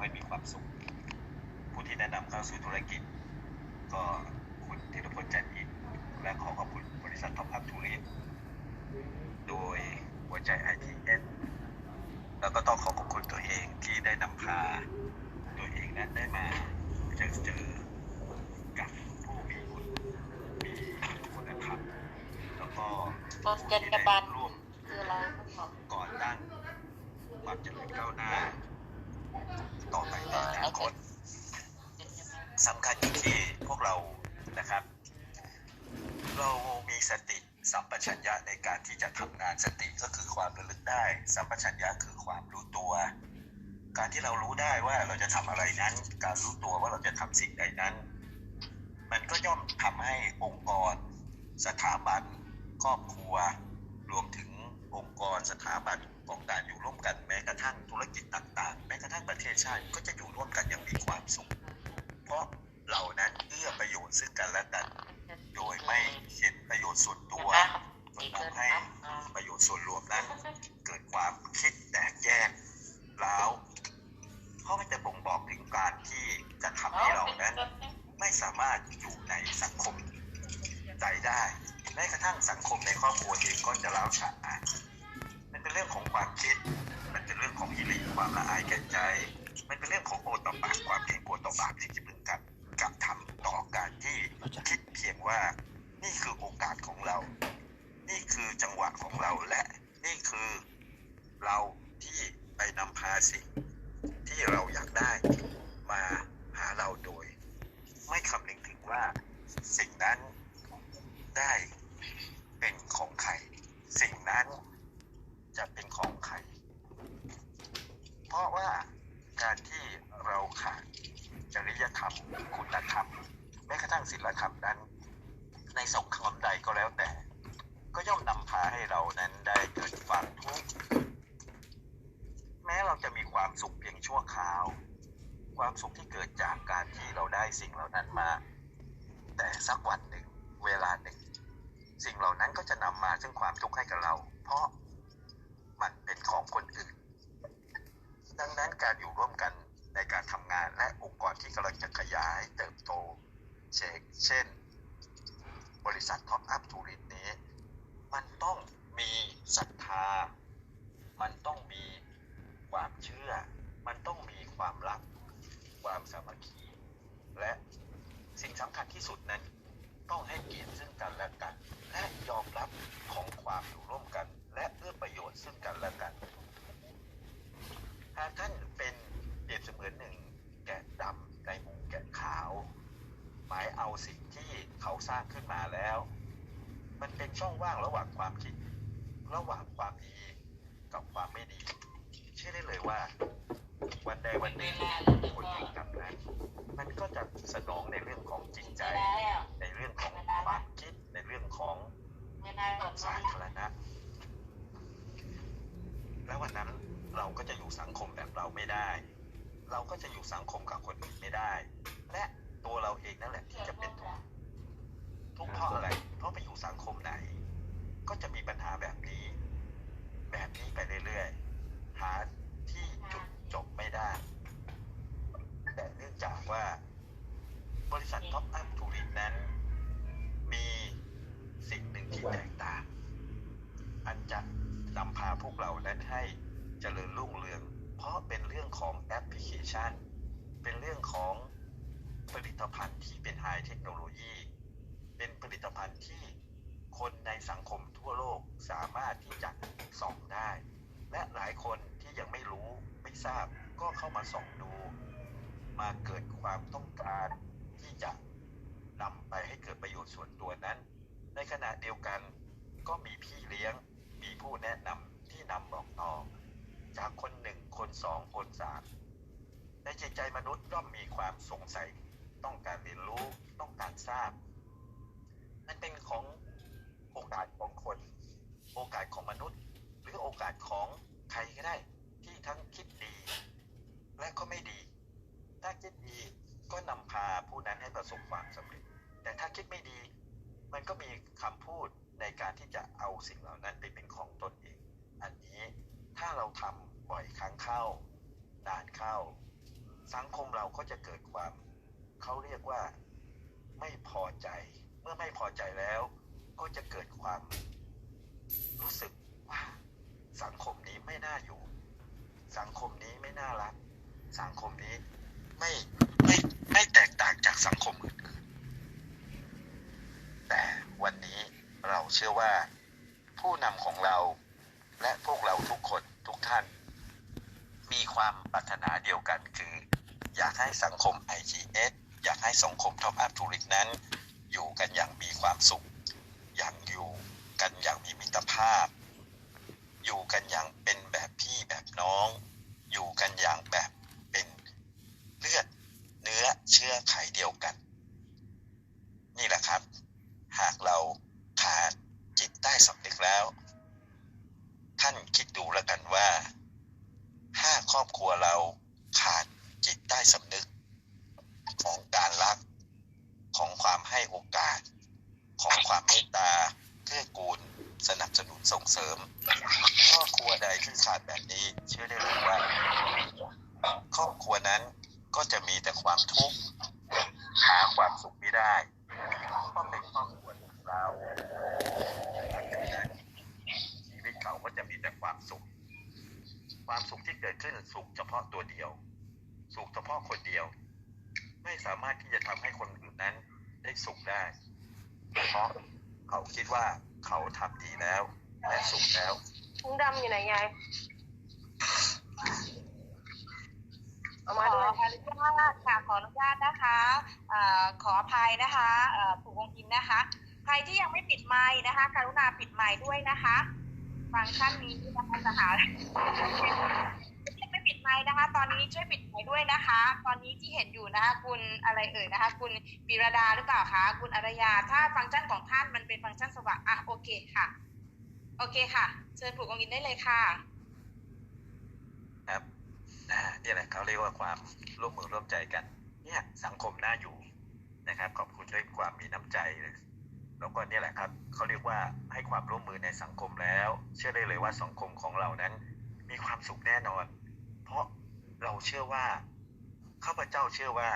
ให้มีความสุข ผู้ที่แนะนำเข้าสู่ธุรกิจ ก็คุณธีรพลจันทร์อินทร์และขอขอบคุณบริษัทท็อปอัพทูริสโดยหัวใจ ITS แล้วก็ต้องขอขอบคุณตัวเองที่ได้นำพาตัวเองนั้นได้มาเจอเจอกับผู้มีคุณมีคุณธรรมแล้วก็โปสเกตกระบาลร่วมคืออะไรครับก่อนตั้งความเจริญก้าวหน้า ต่อไปในอนาคตสำคัญอยู่ที่พวกเรานะครับ เรามีสติสัมปชัญญะในการที่จะทำงานสติก็คือความระลึกได้ สัมปชัญญะคือความรู้ตัว การที่เรารู้ได้ว่าเราจะทำอะไรนั้น การรู้ตัวว่าเราจะทำสิ่งใดนั้น มันก็ย่อมทำให้องค์กร สถาบันครอบครัว รวมถึงองค์กรสถาบัน ของการอยู่ร่วมกันแม้กระทั่งธุรกิจต่าง ๆ แม้กระทั่งประเทศชาติก็จะอยู่ร่วมกันอย่างมีความสุข เพราะเหล่านั้นเอื้อประโยชน์ซึ่งกันและกัน โดยไม่เห็นประโยชน์ส่วนตัวจนทำให้ประโยชน์ส่วนรวมนั้น เกิดความคิดแตกแยกร้วเพราะมันจะบ่งบอกถึงการที่จะทำให้เรานั้น ไม่สามารถอยู่ในสังคมใดได้แม้กระทั่งสังคมในครอบครัวเองก็จะร้าฉานเป็นเรื่องของความคิด มันเป็นเรื่องของฮิริความละอายแก่ใจ มันเป็นเรื่องของโอตปะความเกรงกลัวต่อบาปที่จะพึงกับกับทำต่อการที่คิดเพียงว่านี่คือโอกาสของเรา นี่คือจังหวะของเราและนี่คือเราที่ไปนำพาสิ่งที่เราอยากได้มาหาเราโดย ไม่คำนึงถึงว่าสิ่งนั้นได้เป็นของใคร สิ่งนั้นจะเป็นของใคร เพราะว่าการที่เราขาดจริยธรรม คุณธรรม แม้กระทั่งศีลธรรมนั้น ในสังคมใดก็แล้วแต่ ก็ย่อมนำพาให้เรานั้นได้เกิดความทุกข์แม้เราจะมีความสุขเพียงชั่วคราว ความสุขที่เกิดจากการที่เราได้สิ่งเหล่านั้นมา แต่สักวันหนึ่ง เวลาหนึ่ง สิ่งเหล่านั้นก็จะนำมาซึ่งความทุกข์ให้กับเรา เพราะมันเป็นของคนอื่น ดังนั้นการอยู่ร่วมกันในการทำงานและองค์กรที่กำลังจะขยายเติบโต เช่นเช่น บริษัทท็อปอัพทูริสนี้ มันต้องมีศรัทธา มันต้องมีความเชื่อ มันต้องมีความรัก ความสามัคคี และสิ่งสำคัญที่สุดนั้น ต้องให้เกียรติซึ่งกันและกัน และยอมรับของความอยู่ร่วมกัน และเอื้อประโยชน์ซึ่งกันและกัน หากท่านเป็นเปรียบเสมือนหนึ่งแกะดำในหมู่แกะขาว หมาย เอาสิ่งที่เขาสร้างขึ้นมาแล้ว มันเป็นช่องว่างระหว่างความคิด ระหว่างความดีกับความไม่ดีเชื่อได้เลยว่า วันใดวันหนึ่งคนแห่งกรรมนั้นมันก็จะสนองในเรื่องของจิตใจ ในเรื่องของความคิดในเรื่องของไม่ได้หรอกสาธารณะแล้ววันนั้นเราก็จะอยู่สังคมแบบเราไม่ได้ เราก็จะอยู่สังคมกับคนอื่นไม่ได้ เรานั้นให้เจริญรุ่งเรือง เพราะเป็นเรื่องของแอปพลิเคชัน เป็นเรื่องของผลิตภัณฑ์ที่เป็นไฮเทคโนโลยี เป็นผลิตภัณฑ์ที่คนในสังคมทั่วโลกสามารถที่จะส่องได้ และหลายคนที่ยังไม่รู้ไม่ทราบก็เข้ามาส่องดู มาเกิดความต้องการที่จะนำไปให้เกิดประโยชน์ส่วนตัวนั้น ในขณะเดียวกันก็มีพี่เลี้ยง มีผู้แนะนำ นำบอกต่อ จากคนหนึ่งคนสองคนสามในจิตใจมนุษย์ย่อมมีความสงสัย ต้องการเรียนรู้ต้องการทราบนั่นเป็นของโอกาสของคน โอกาสของมนุษย์ หรือโอกาสของใครก็ได้ ที่ทั้งคิดดี และก็ไม่ดี ถ้าคิดดีก็นำพาผู้นั้นให้ประสบความสำเร็จ แต่ถ้าคิดไม่ดี มันก็มีคำพูดในการที่จะเอาสิ่งเหล่านั้นไปเป็นของตนเอง ถ้าเราทำบ่อยครั้งเข้านานเข้า สังคมเราก็จะเกิดความเขาเรียกว่าไม่พอใจ เมื่อไม่พอใจแล้ว ก็จะเกิดความ รู้สึกว่าสังคมนี้ไม่น่าอยู่ สังคมนี้ไม่น่ารัก สังคมนี้ไม่ไม่ไม่แตกต่างจากสังคมอื่นๆแต่วันนี้เราเชื่อว่าผู้นำของเราและพวกเราทุกคน ทุกท่าน มีความปรารถนาเดียวกันคือ อยากให้สังคม IGS อยากให้สังคมท็อปอัพทูริสนั้น อยู่กันอย่างมีความสุข อย่างอยู่กันอย่างมีมิตรภาพ อยู่กันอย่างเป็นแบบพี่แบบน้อง อยู่กันอย่างแบบเป็นเลือดเนื้อเชื้อไขเดียวกัน นี่แหละครับ หากเราขาดจิตใต้สำนึกแล้ว ท่านคิดดูแล้วกันว่า ถ้าครอบครัวเราขาดจิตใต้สำนึก ของการรัก ของความให้โอกาส ของความเมตตาเกื้อกูล สนับสนุนส่งเสริม ครอบ ครัวใดที่ขาดแบบนี้ เชื่อได้เลยว่าครอบครัวนั้นก็จะมีแต่ความทุกข์หาความสุขไม่ได้ก็เป็นครอบครัวของเราชีวิตเขาก็จะมีแต่ความสุข ความสุขที่เกิดขึ้นสุขเฉพาะตัวเดียว สุขเฉพาะคนเดียว ไม่สามารถที่จะทำให้คนอื่นนั้นได้สุขได้ เพราะเขาคิดว่าเขาทำดีแล้วและสุขแล้ว ถุงดำอยู่ไหนยายเอาขมาอด้วยอนุญาตค่ะขออนุญาตนะคะเอ่อขออภัยนะคะเอ่อผูกวงกินนะคะ ใครที่ยังไม่ปิดไมค์นะคะ กรุณาปิดไมค์ด้วยนะคะฟังก์ชันนี้นะคะจะหายไม่ปิดไมค์นะคะ ตอนนี้ช่วยปิดไมค์ด้วยนะคะ ตอนนี้ที่เห็นอยู่นะคะ คุณอะไรเอ่ยนะคะ คุณปีรดาหรือเปล่าคะคุณอารยา ถ้าฟังก์ชันของท่านมันเป็นฟังก์ชันสว่างอะโอเคค่ะ โอเคค่ะ เชิญผูกวงกินได้เลยค่ะ ครับนี่แหละเขาเรียกว่าความร่วมมือร่วมใจกัน เนี่ยสังคมน่าอยู่นะครับ ขอบคุณด้วยความมีน้ำใจเลยแล้วก็นี่แหละครับเขาเรียกว่าให้ความร่วมมือในสังคมแล้ว เชื่อได้เลยว่าสังคมของเรานั้น มีความสุขแน่นอน เพราะเราเชื่อว่าข้าพเจ้าเชื่อว่า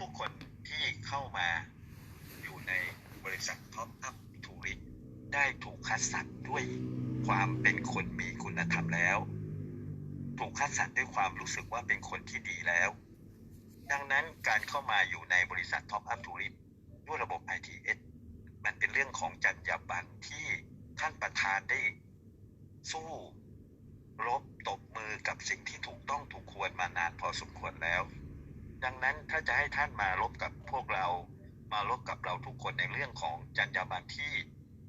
ทุกๆคนที่เข้ามาอยู่ในบริษัทท็อปอัพทูริส ได้ถูกคัดสรรด้วยความเป็นคนมีคุณธรรมแล้ว ถูกคัดสรรด้วยความรู้สึกว่าเป็นคนที่ดีแล้ว ดังนั้นการเข้ามาอยู่ในบริษัทท็อปอัพทูริสด้วยระบบ ITS มันเป็นเรื่องของจรรยาบรรณที่ท่านประธานได้ สู้รบตบมือกับสิ่งที่ถูกต้องถูกควรมานานพอสมควรแล้ว ดังนั้นถ้าจะให้ท่านมารบกับพวกเรา มารบกับเราทุกคนในเรื่องของจรรยาบรรณที่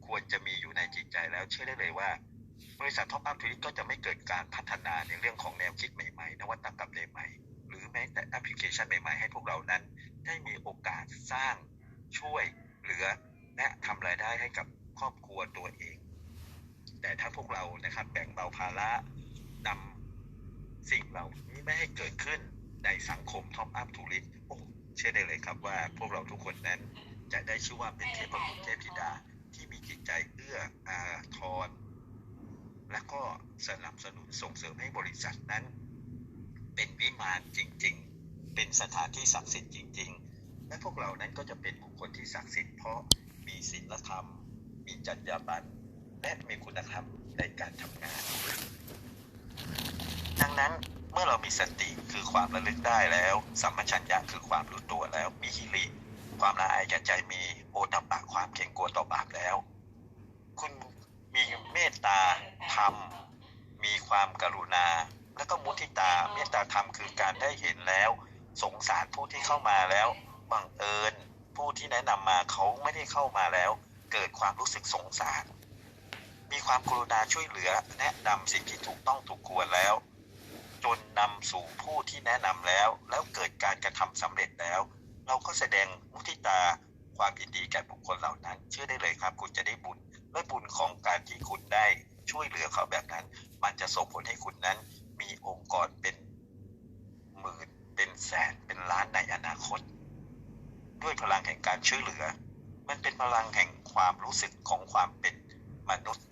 ควรจะมีอยู่ในจิตใจแล้วเชื่อได้เลยว่า บริษัทท็อปอัพทวิตก็จะไม่เกิดการพัฒนาในเรื่องของแนวคิดใหม่ๆ นวัตกรรมใหม่ๆ หรือแม้แต่แอปพลิเคชันใหม่ๆ ให้พวกเรานั้น ได้มีโอกาสสร้างช่วยเหลือและทำรายได้ให้กับครอบครัวตัวเอง แต่ถ้าพวกเรานะครับแบ่งเบาภาระนำสิ่งเหล่านี้ไม่ให้เกิดขึ้นในสังคมท็อปอัพทูริสโอ้เชื่อได้เลยครับว่าพวกเราทุกคนนั้นจะได้ชื่อว่าเป็นเทพบุตรเทพธิดา ที่มีจิตใจเอื้ออาทร และก็สนับสนุนส่งเสริมให้บริษัทนั้น เป็นวิมานจริง ๆ เป็นสถานที่ศักดิ์สิทธิ์จริง ๆ และพวกเรานั้นก็จะเป็นบุคคลที่ศักดิ์สิทธิ์เพราะมีศีลธรรม มีจรรยาบรรณและมีคุณธรรมในการทำงาน ดังนั้นเมื่อเรามีสติคือความระลึกได้แล้ว สัมปชัญญะคือความรู้ตัวแล้ว มีฮิริความละอายแก่ใจมี โอตัปปะความเข่งกลัวต่อบาปแล้ว คุณมีเมตตาธรรม มีความกรุณา แล้วก็มุทิตา เมตตาธรรมคือการได้เห็นแล้ว สงสารผู้ที่เข้ามาแล้ว บังเอิญผู้ที่แนะนำมาเขาไม่ได้เข้ามาแล้ว เกิดความรู้สึกสงสาร มีความกรุณาช่วยเหลือแนะนำสิ่งที่ถูกต้องถูกควรแล้ว จนนำสู่ผู้ที่แนะนำแล้ว แล้วเกิดการกระทำสำเร็จแล้ว เราก็แสดงมุทิตา ความยินดีแก่บุคคลเหล่านั้น เชื่อได้เลยครับ คุณจะได้บุญและบุญของการที่คุณได้ช่วยเหลือเขาแบบนั้น มันจะส่งผลให้คุณนั้น มีองค์กรเป็นหมื่นเป็นแสนเป็นล้านในอนาคต ด้วยพลังแห่งการช่วยเหลือ มันเป็นพลังแห่งความรู้สึกของความเป็นมนุษย์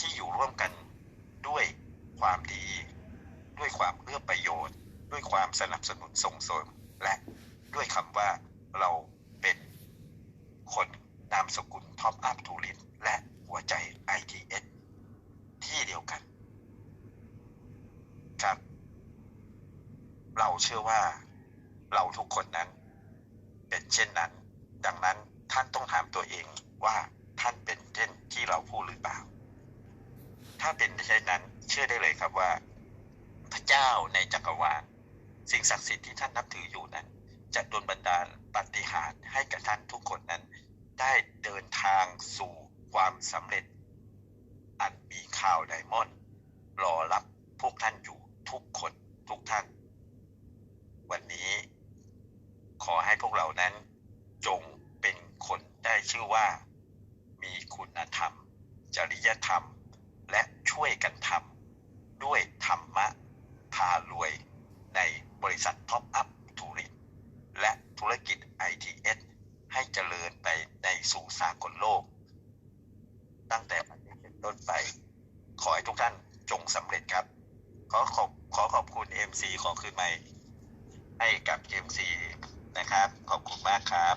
ที่อยู่ร่วมกันด้วยความดี ด้วยความเอื้อประโยชน์ ด้วยความสนับสนุนส่งเสริมและด้วยคำว่าเรา คนนามสกุลท็อปอัพทูรินและหัวใจ ITS ที่เดียวกัน ครับ เราเชื่อว่าเราทุกคนนั้น เป็นเช่นนั้น ดังนั้นท่านต้องถามตัวเองว่าท่านเป็นเช่นที่เราพูดหรือเปล่า ถ้าเป็นเช่นนั้น เชื่อได้เลยครับว่า พระเจ้าในจักรวาลสิ่งศักดิ์สิทธิ์ที่ท่านนับถืออยู่นั้น จะดลบันดาลปฏิหารให้กับท่านทุกคนนั้น ได้เดินทางสู่ความสำเร็จ